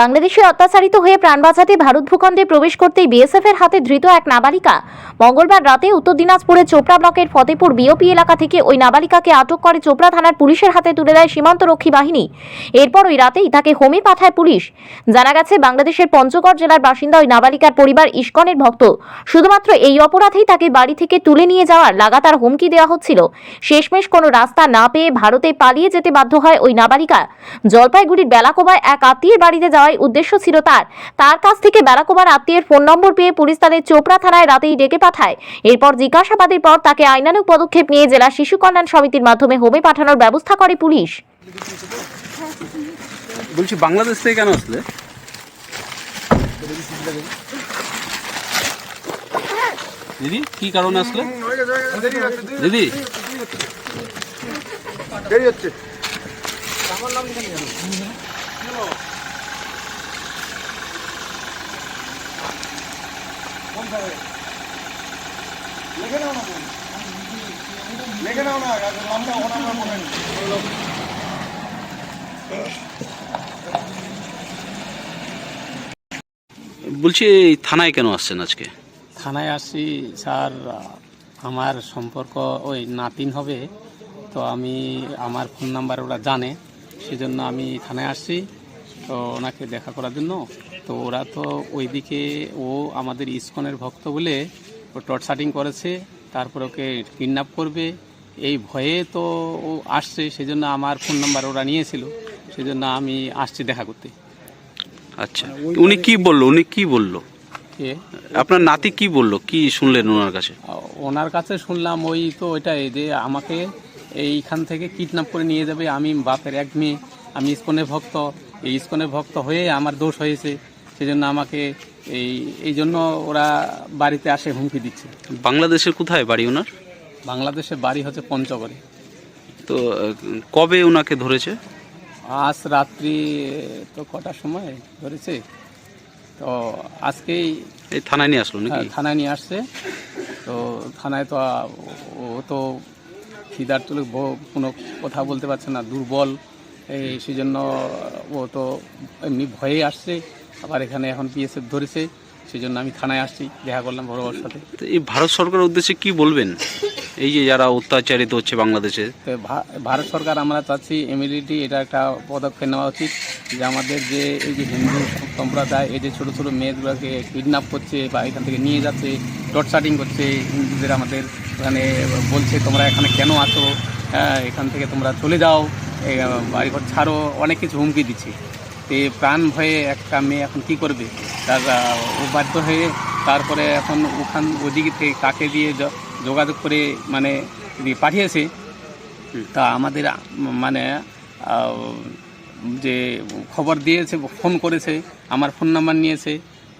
বাংলাদেশে অত্যাচারিত হয়ে প্রাণ বাঁচাতে ভারত ভূখণ্ডে প্রবেশ করতেই বিএসএফ এর হাতে ধৃত এক নাবালিকা। মঙ্গলবার রাতে উত্তর দিনাজপুরের চোপড়া ব্লকের ফতেপুর বিওপি এলাকা থেকে ওই নাবালিকাকে আটক করে চোপড়া থানার পুলিশের হাতে তুলে দেয় সীমান্তরক্ষী বাহিনী। এরপর ওই রাতেই তাকে হোমে পাঠায় পুলিশ। জানা গেছে, বাংলাদেশের পঞ্চগড় জেলার বাসিন্দা ওই নাবালিকার পরিবার ইস্কনের ভক্ত। শুধুমাত্র এই অপরাধেই তাকে বাড়ি থেকে তুলে নিয়ে যাওয়ার লাগাতার হুমকি দেওয়া হচ্ছিল। শেষমেশ কোনো রাস্তা না পেয়ে ভারতে পালিয়ে যেতে বাধ্য হয় ওই নাবালিকা। জলপাইগুড়ির বেলাকোবায় এক আত্মীয়ের বাড়িতে যাওয়ার উদ্দেশ্য ছিল তার। তার কাছ থেকে বেলাকোবার আত্মীয়ের ফোন নম্বর পেয়ে পুলিশ তাদের চোপড়া থানায় রাতেই ডেকে পাঠায়। এরপর জিজ্ঞাসাবাদের পর তাকে আইনানুগ পদক্ষেপ নিয়ে জেলা শিশু কল্যাণ সমিতির মাধ্যমে হোমে পাঠানোর ব্যবস্থা করে পুলিশ। বলছি বাংলাদেশ থেকে কেন আসলে? দিদি কি কারণে আসলে? দিদি। দেরি হচ্ছে। বলছি থানায় কেন আসছেন আজকে? থানায় আসছি, স্যার, আমার সম্পর্ক ওই নাতিন হবে, তো আমি আমার ফোন নাম্বার ওরা জানে, সেজন্য আমি থানায় আসছি। তো ওনাকে দেখা করার জন্য। তো ওরা তো ওইদিকে ও আমাদের ইস্কনের ভক্ত বলে ও টর্চারিং করেছে তারপর ওকে কিডন্যাপ করবে। এই ভয়ে তো ও আসছে সেজন্য আমার ফোন নাম্বার ওরা নিয়েছিল সেজন্য আমি আসছি দেখা করতে। আচ্ছা উনি কি বলল? উনি কি বলল? আপনার নাতি কি বলল? কি শুনলেন ওনার কাছে? ওনার কাছে শুনলাম ওই তো ওইটাই যে আমাকে এইখান থেকে কিডন্যাপ করে নিয়ে যাবে আমি বাপের এক মেয়ে। আমি ইস্কনের ভক্ত। এই ইস্কনের ভক্ত হয়ে আমার দোষ হয়েছে। সেজন্য আমাকে এই এই জন্য ওরা বাড়িতে আসে হুমকি দিচ্ছে। বাংলাদেশের কোথায় বাড়ি ওনার? বাংলাদেশে বাড়ি হচ্ছে পঞ্চগড়ে। তো কবে ওনাকে ধরেছে? আজ রাত্রি তো কটার সময় ধরেছে। তো আজকেই এই থানায় নিয়ে আসলো নাকি? হ্যাঁ, থানায় নিয়ে আসছে। তো থানায় তো ও তো খিদার তুলে কোনো কথা বলতে পারছে না দুর্বল। এই সেই জন্য ও তো এমনি ভয়ে আসছে। আবার এখানে এখন পিএসএফ ধরেছে সেই জন্য আমি থানায় আসছি দেখা করলাম বড় বড়োর সাথে। তো এই ভারত সরকারের উদ্দেশ্যে কি বলবেন? এই যে যারা অত্যাচারিত হচ্ছে বাংলাদেশে। ভারত সরকার আমরা চাচ্ছি ইমিডিয়েটলি এটা একটা পদক্ষেপ নেওয়া উচিত যে আমাদের যে এই যে হিন্দু সম্প্রদায় এই যে ছোটো ছোটো মেয়েগুলোকে কিডন্যাপ করছে বা এখান থেকে নিয়ে যাচ্ছে টর্চারিং করছে হিন্দুদের আমাদের এখানে বলছে তোমরা এখানে কেন আছো? হ্যাঁ এখান থেকে তোমরা চলে যাও। বাড়িঘর ছাড়ো, অনেক কিছু হুমকি দিচ্ছে। তো প্রাণ ভয়ে একটা মেয়ে এখন কি করবে? তার ও বাধ্য হয়ে তারপরে এখন ওখান, ওদিকে থেকে কাকে দিয়ে যোগাযোগ করে মানে পাঠিয়েছে, তা আমাদের মানে যে খবর দিয়েছে, ফোন করেছে, আমার ফোন নাম্বার নিয়েছে।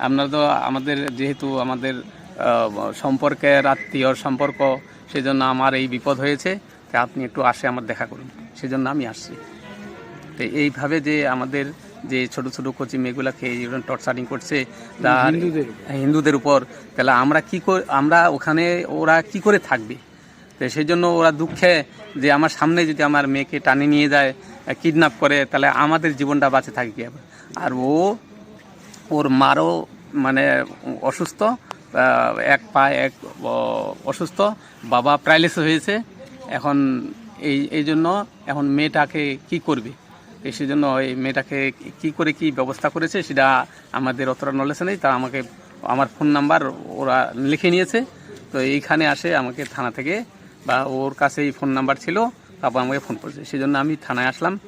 আপনারা তো আমাদের, যেহেতু আমাদের সম্পর্কের আত্মীয় সম্পর্ক, সেজন্য আমার এই বিপদ হয়েছে। আপনি একটু আসে আমার দেখা করুন। সেজন্য আমি আসছি। তো এইভাবে যে আমাদের যে ছোট ছোট কচি মেয়েগুলাকে এইরকম টর্চারিং করছে তার হিন্দুদের উপর। তাহলে আমরা কি করে আমরা ওখানে ওরা কি করে থাকবে? তো সেই জন্য ওরা দুঃখে যে আমার সামনে যদি আমার মেয়েকে টানে নিয়ে যায় কিডন্যাপ করে তাহলে আমাদের জীবনটা বাঁচে থাকে কি হবে? আর ও ওর মারও মানে অসুস্থ এক পা এক অসুস্থ বাবা প্যারালিসিস হয়েছে এখন এই এই জন্য এখন মেয়েটাকে কি করবে? সেই জন্য ওই মেয়েটাকে কি করে কি ব্যবস্থা করেছে সেটা আমাদের অতটা নলেজ নেই। তা আমাকে, আমার ফোন নাম্বার ওরা লিখে নিয়েছে। তো এইখানে আসে আমাকে থানা থেকে বা ওর কাছে এই ফোন নাম্বার ছিল, তারপর আমাকে ফোন করেছে। সেই জন্য আমি থানায় আসলাম।